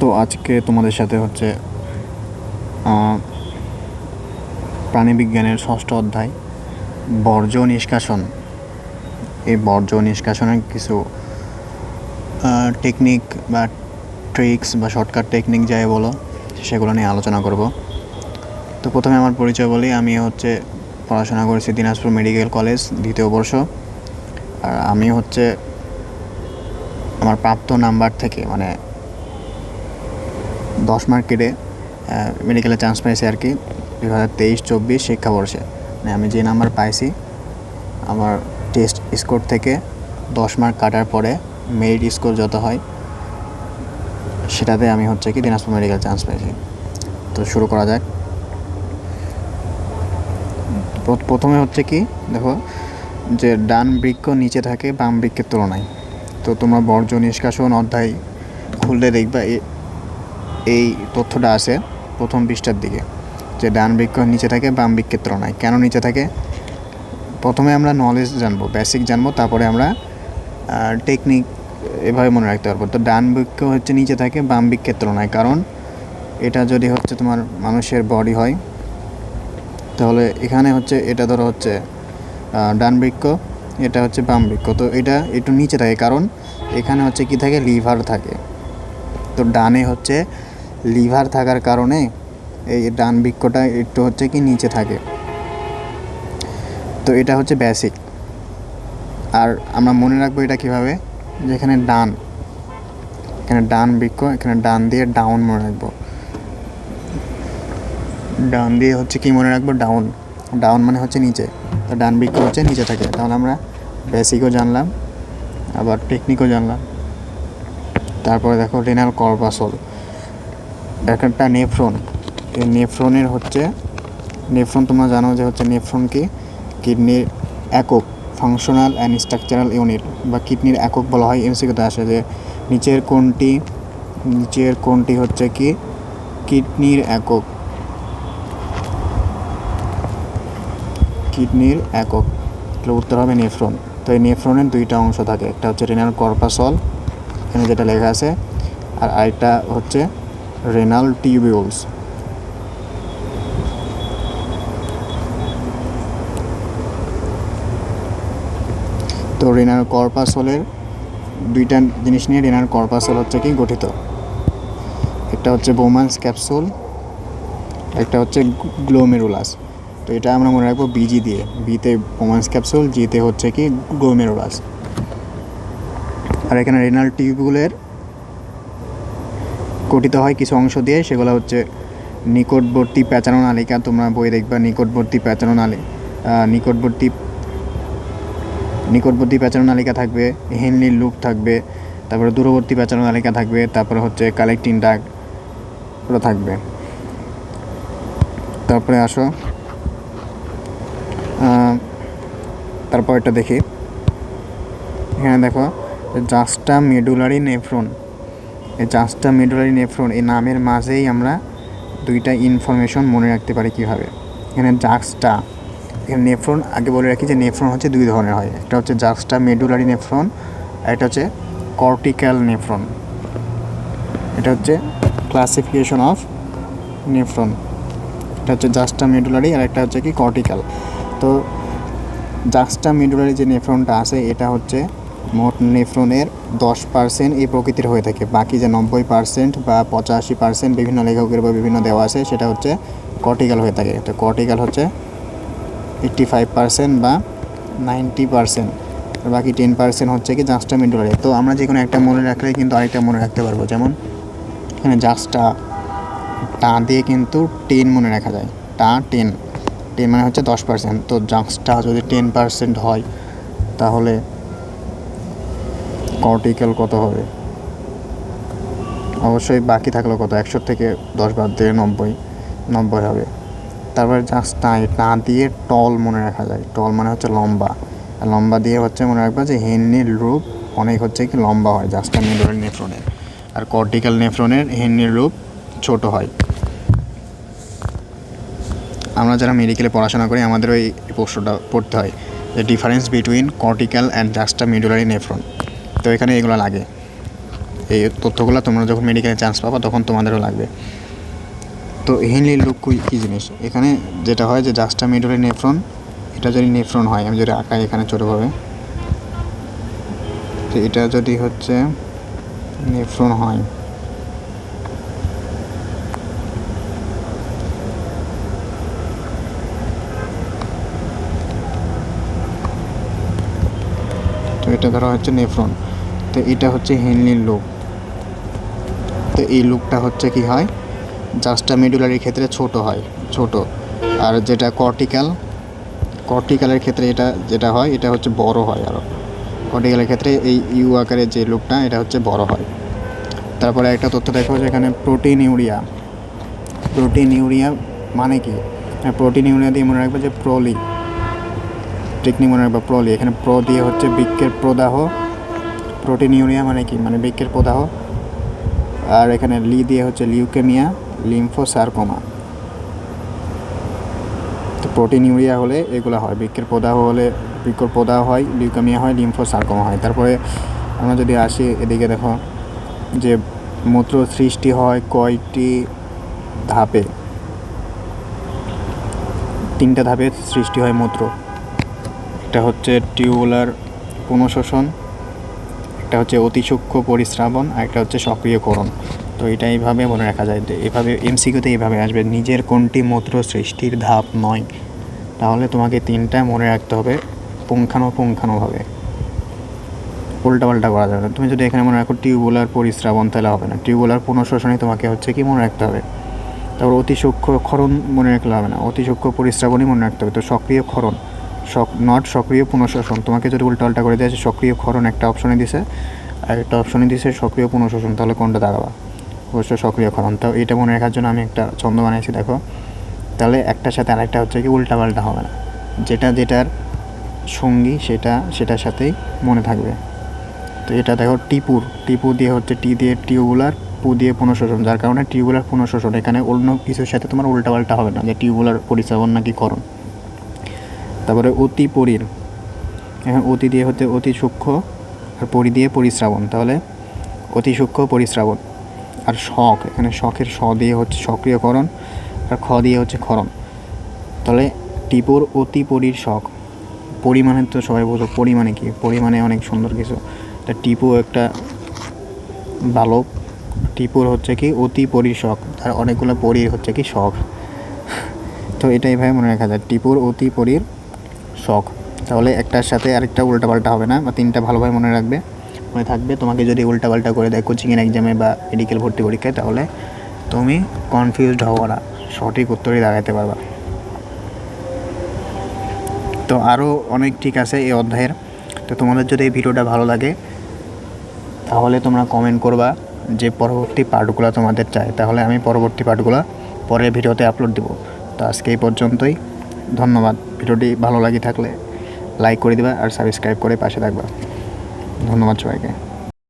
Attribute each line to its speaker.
Speaker 1: তো আজকে তোমাদের সাথে হচ্ছে প্রাণীবিজ্ঞানের ষষ্ঠ অধ্যায়, বর্জ্য নিষ্কাশন। এই বর্জ্য নিষ্কাশনের কিছু টেকনিক বা ট্রিক্স বা শর্টকাট টেকনিক যাই বলো, সেগুলো নিয়ে আলোচনা করব। তো প্রথমে আমার পরিচয় বলি, আমি হচ্ছে পড়াশোনা করেছি দিনাজপুর মেডিকেল কলেজ, দ্বিতীয় বর্ষ। আর আমি হচ্ছে, আমার প্রাপ্ত নাম্বার থেকে মানে দশ মার্ক কেটে মেডিকেলে চান্স পাইছি আর কি দু হাজার তেইশ, চব্বিশ শিক্ষাবর্ষে। মানে আমি যে নাম্বার পাইছি, আমার টেস্ট স্কোর থেকে দশ মার্ক কাটার পরে মেরিট স্কোর যত হয়, সেটাতে আমি হচ্ছে কি দিনাজপুর মেডিকেল চান্স পেয়েছি। তো শুরু করা যাক। প্রথমে হচ্ছে কি, দেখো, যে ডান বৃক্ষ নিচে থাকে, বাম বৃক্ষের তুলনায়। তো তোমরা বর্জ্য নিষ্কাশন অধ্যায় খুললে দেখবা এই তথ্যটা আছে প্রথম পৃষ্ঠার দিকে, যে ডান বৃক্ষ নিচে থাকে, বাম বৃক্ষের তুলনায়। কেন নিচে থাকে? প্রথমে আমরা নলেজ জানব বেসিক জানব, তারপরে আমরা টেকনিক এভাবে মনে রাখতে পারব। তো ডান বৃক্ষ হচ্ছে নিচে থাকে, বাম বৃক্ষের তুলনায়। কারণ এটা যদি হচ্ছে তোমার মানুষের বডি হয়, তাহলে এখানে হচ্ছে, এটা ধরো হচ্ছে ডান বৃক্ষ, এটা হচ্ছে বাম বৃক্ষ। তো এটা একটু নিচে থাকে, কারণ এখানে হচ্ছে কি থাকে? লিভার থাকে। তো ডানে হচ্ছে লিভার থাকার কারণে এই ডান বৃক্ষটা একটু হচ্ছে কি নিচে থাকে। তো এটা হচ্ছে বেসিক আর আমরা মনে রাখব এটা কীভাবে? যেখানে ডান, এখানে ডান বৃক্ষ, এখানে ডান দিয়ে ডাউন মনে রাখব। ডান দিয়ে হচ্ছে কি মনে রাখব? ডাউন ডাউন মানে হচ্ছে নিচে। তো ডান বৃক্ষ হচ্ছে নিচে থাকে। তাহলে আমরা বেসিকও জানলাম, আবার টেকনিকও জানলাম। তারপরে দেখো রেনাল কর্পাসল একটা নেফ্রন। এই নেফ্রনের হচ্ছে, নেফ্রন তোমরা জানো যে হচ্ছে নেফ্রন কি? কিডনির একক ফাংশনাল অ্যান্ড স্ট্রাকচারাল ইউনিট বা কিডনির একক বলা হয় এমসিকিউতে আসে যে নিচের কোনটি নিচের কোনটি হচ্ছে কি? কিডনির একক। কিডনির একক। তাহলে উত্তর হবে নেফ্রন। তো এই নেফ্রনের দুইটা অংশ থাকে, একটা হচ্ছে রেনাল কর্পাসল এখানে যেটা লেখা আছে, আর আরেকটা হচ্ছে রেনাল টিউবিউলস তো রেনাল কর্পাসলের দুইটা জিনিস নিয়ে রেনাল কর্পাসল হচ্ছে কি গঠিত। একটা হচ্ছে বোমান্স ক্যাপসুল একটা হচ্ছে গ্লোমেরুলাস তো এটা আমরা মনে রাখব বিজি দিয়ে। বিতে বোমান্স ক্যাপসুল জিতে হচ্ছে কি গ্লোমেরুলাস আর এখানে রেনাল টিউবগুলোর গঠিত হয় কিছু অংশ দিয়ে, সেগুলো হচ্ছে নিকটবর্তী প্যাঁচানো নালিকা। তোমরা বই দেখবা নিকটবর্তী প্যাঁচানো নালী নিকটবর্তী নিকটবর্তী প্যাঁচানো নালিকা থাকবে হেনলির লুপ থাকবে, তারপরে দূরবর্তী প্যাঁচানো নালিকা থাকবে, তারপরে হচ্ছে কালেক্টিং ডাক ওটা থাকবে। তারপরে আসো। তারপর এটা দেখি। এখানে দেখো। Juxta medullary nephron. Juxta medullary nephron এই নামের মাঝেই আমরা দুইটা ইনফরমেশন মনে রাখতে পারি কীভাবে। এখানে জাক্সটা এখানে নেফ্রন আগে বলে রাখি যে নেফ্রন হচ্ছে দুই ধরনের হয়। একটা হচ্ছে জাক্সটা মেডুলারি নেফ্রন আর একটা হচ্ছে কর্টিক্যাল নেফ্রন এটা হচ্ছে ক্লাসিফিকেশন অফ নেফ্রন এটা হচ্ছে জাস্টা মেডুলারি আর একটা হচ্ছে কি কর্টিক্যাল তো জাস্টা মেডুলারি যে নেফ্রনটা আছে, এটা হচ্ছে মোট নেফ্রনের দশ পার্সেন্ট এই প্রকৃতির হয়ে থাকে। বাকি যে নব্বই পার্সেন্ট বা পঁচাশি পার্সেন্ট বিভিন্ন লেখকের বা বিভিন্ন দেওয়া আছে, সেটা হচ্ছে কর্টিক্যাল হয়ে থাকে। তো কর্টিক্যাল হচ্ছে এইট্টি ফাইভ পার্সেন্ট বা নাইনটি পার্সেন্ট আর বাকি টেন পার্সেন্ট হচ্ছে কি জাস্টা মেডুলারি তো আমরা যে কোনো একটা মনে রাখলে কিন্তু আরেকটা মনে রাখতে পারব। যেমন এখানে জাস্টটা টা দিয়ে কিন্তু টেন মনে রাখা যায়। টা টেন টেন মানে হচ্ছে দশ পার্সেন্ট তো জাক্সটা যদি টেন পার্সেন্ট হয়, তাহলে কর্টিক্যাল কত হবে? অবশ্যই বাকি থাকল কত? একশো থেকে দশ বাদ দিয়ে নব্বই নব্বই হবে। তারপরে জাস্ট টাই, টা দিয়ে টল মনে রাখা যায়। টল মানে হচ্ছে লম্বা। লম্বা দিয়ে হচ্ছে মনে রাখবা যে হেননির রূপ অনেক হচ্ছে কি লম্বা হয় জাস্টা মিডলের নেফ্রনের আর কর্টিক্যাল নেফ্রনের হেননির রূপ ছোট হয়। আমরা যারা মেডিকেলে পড়াশোনা করি, আমাদের ওই প্রশ্নটা পড়তে হয় যে difference between cortical and juxta medullary nephron তো এখানে এগুলো লাগে। এই তথ্যগুলো তোমরা যখন মেডিকেলে চান্স পাবা, তখন তোমাদেরও লাগবে। তো হেনলি লুক কী জিনিস? এখানে যেটা হয় যে জাস্টা মিডলে নেফ্রন এটা যদি নেফ্রন হয়, আমি যদি আঁকাই এখানে ছোটোভাবে, তো এটা যদি হচ্ছে নেফ্রন হয়। তো এটা ধরা হচ্ছে নেফ্রন তো এটা হচ্ছে হেনলির লুক তো এই লুকটা হচ্ছে কি হয়? জাস্টা মেডুলারির ক্ষেত্রে ছোট হয়, ছোট। আর যেটা কর্টিক্যাল কর্টিক্যালের ক্ষেত্রে এটা যেটা হয়, এটা হচ্ছে বড় হয় আরও কর্টিক্যালের ক্ষেত্রে এই ইউ আকারের যে লুকটা এটা হচ্ছে বড় হয়। তারপরে একটা তথ্য দেখো যেখানে প্রোটিন ইউরিয়া প্রোটিন ইউরিয়া মানে কি? প্রোটিন ইউরিয়া দিয়ে মনে রাখবে যে প্রলি। টেকনিক মনে রাখবে, প্রলি। এখানে প্র দিয়ে হচ্ছে বৃক্ষের প্রদাহ প্রোটিন ইউরিয়া মানে কি? মানে বৃক্কের প্রদাহ। আর এখানে লি দিয়ে হচ্ছে লিউকেমিয়া, লিম্ফোসার্কোমা। তো প্রোটিন ইউরিয়া হলে এগুলো হয়। বৃক্কের প্রদাহ হলে বৃক্ষর প্রদাহ হয়, লিউকেমিয়া হয়, লিম্ফোসার্কোমা হয়। তারপরে আমরা যদি আসি এদিকে দেখো, যে মূত্র সৃষ্টি হয় কয়টি ধাপে? তিনটা ধাপে সৃষ্টি হয় মূত্র। একটা হচ্ছে টিউবুলার পুনঃশোষণ একটা হচ্ছে অতি সূক্ষ্ম পরিশ্রাবণ আর একটা হচ্ছে সক্রিয়করণ তো এটা এইভাবে মনে রাখা যায়। এভাবে এমসিকিউতে এইভাবে আসবে। নিজের কোনটি মূত্র সৃষ্টির ধাপ নয়। তাহলে তোমাকে তিনটা মনে রাখতে হবে পুঙ্খানুপুঙ্খানুভাবে উল্টাপাল্টা করা যাবে না। তুমি যদি এখানে মনে রাখো টিউবুলার পরিশ্রাবণ, তাহলে হবে না। টিউবুলার পুনঃশোষণে তোমাকে হচ্ছে কি মনে রাখতে হবে? তারপর অতি সূক্ষ্ম ক্ষরণ মনে রাখলে হবে না। অতি সূক্ষ্ম পরিশ্রাবণই মনে রাখতে হবে। তো সক্রিয় ক্ষরণ। নট সক্রিয় পুনঃশোষণ। তোমাকে যদি উল্টাপাল্টা করে দেয় সক্রিয় ক্ষরণ একটা অপশনে দিছে। আর একটা অপশনে দিছে সক্রিয় পুনঃশোষণ, তাহলে কোনটা দাঁড়াবা? অবশ্যই সক্রিয় ক্ষরণ। তো এটা মনে রাখার জন্য আমি একটা ছন্দ বানিয়েছি দেখো। তাহলে একটার সাথে আরেকটা হচ্ছে কি, উল্টাপাল্টা হবে না। যেটা, যেটার সঙ্গী, সেটা, সেটার সাথেই মনে থাকবে। তো এটা দেখো, টিপুর। টিপু দিয়ে হচ্ছে টি দিয়ে টিউবুলার, পু দিয়ে পুনঃশোষণ। যার কারণে টিউবুলার পুনঃশোষণ। এখানে অন্য কিছুর সাথে তোমার উল্টাপাল্টা হবে না, যে টিউবুলার পরিশ্রাবণ নাকি করণ তারপরে অতি পরির এখন অতি দিয়ে হচ্ছে অতি সূক্ষ্ম আর পরি দিয়ে পরিশ্রাবণ, তাহলে অতি সূক্ষ্ম, পরিশ্রাবণ। আর শখ, এখানে শখের স দিয়ে হচ্ছে সক্রিয়করণ আর খ দিয়ে হচ্ছে ক্ষরণ। তাহলে টিপুর অতি পরির শখ। পরিমাণে তো সবাই বোঝো পরিমাণে কি? পরিমাণে অনেক সুন্দর কিছু। তা টিপু একটা ভালো টিপুর হচ্ছে কি অতি পরির শখ। আর অনেকগুলো পরির হচ্ছে কি শখ। তো এটা এইভাবে মনে রাখা যায়, টিপুর অতি পরির শখ তাহলে একটার সাথে আরেকটা উল্টাপাল্টা হবে না, বা তিনটা ভালোভাবে মনে রাখবে। মনে থাকবে তোমাকে যদি উল্টাপাল্টা করে দেয় কোচিংয়ের এক্সামে বা মেডিকেল ভর্তি পরীক্ষায়, তাহলে তুমি কনফিউজড হব না সঠিক উত্তরই দাঁড়াতে পারবা। তো আরও অনেক ঠিক আছে এই অধ্যায়ের। তো তোমাদের যদি এই ভিডিওটা ভালো লাগে, তাহলে তোমরা কমেন্ট করবা যে পরবর্তী পার্টগুলো তোমাদের চাই তাহলে আমি পরবর্তী পার্টগুলো পরের ভিডিওতে আপলোড দেবো। তো আজকে এই পর্যন্তই। ধন্যবাদ। ভিডিওটি ভালো লাগে থাকলে লাইক করে দিবা আর সাবস্ক্রাইব করে পাশে থাকবা। ধন্যবাদ সবাইকে।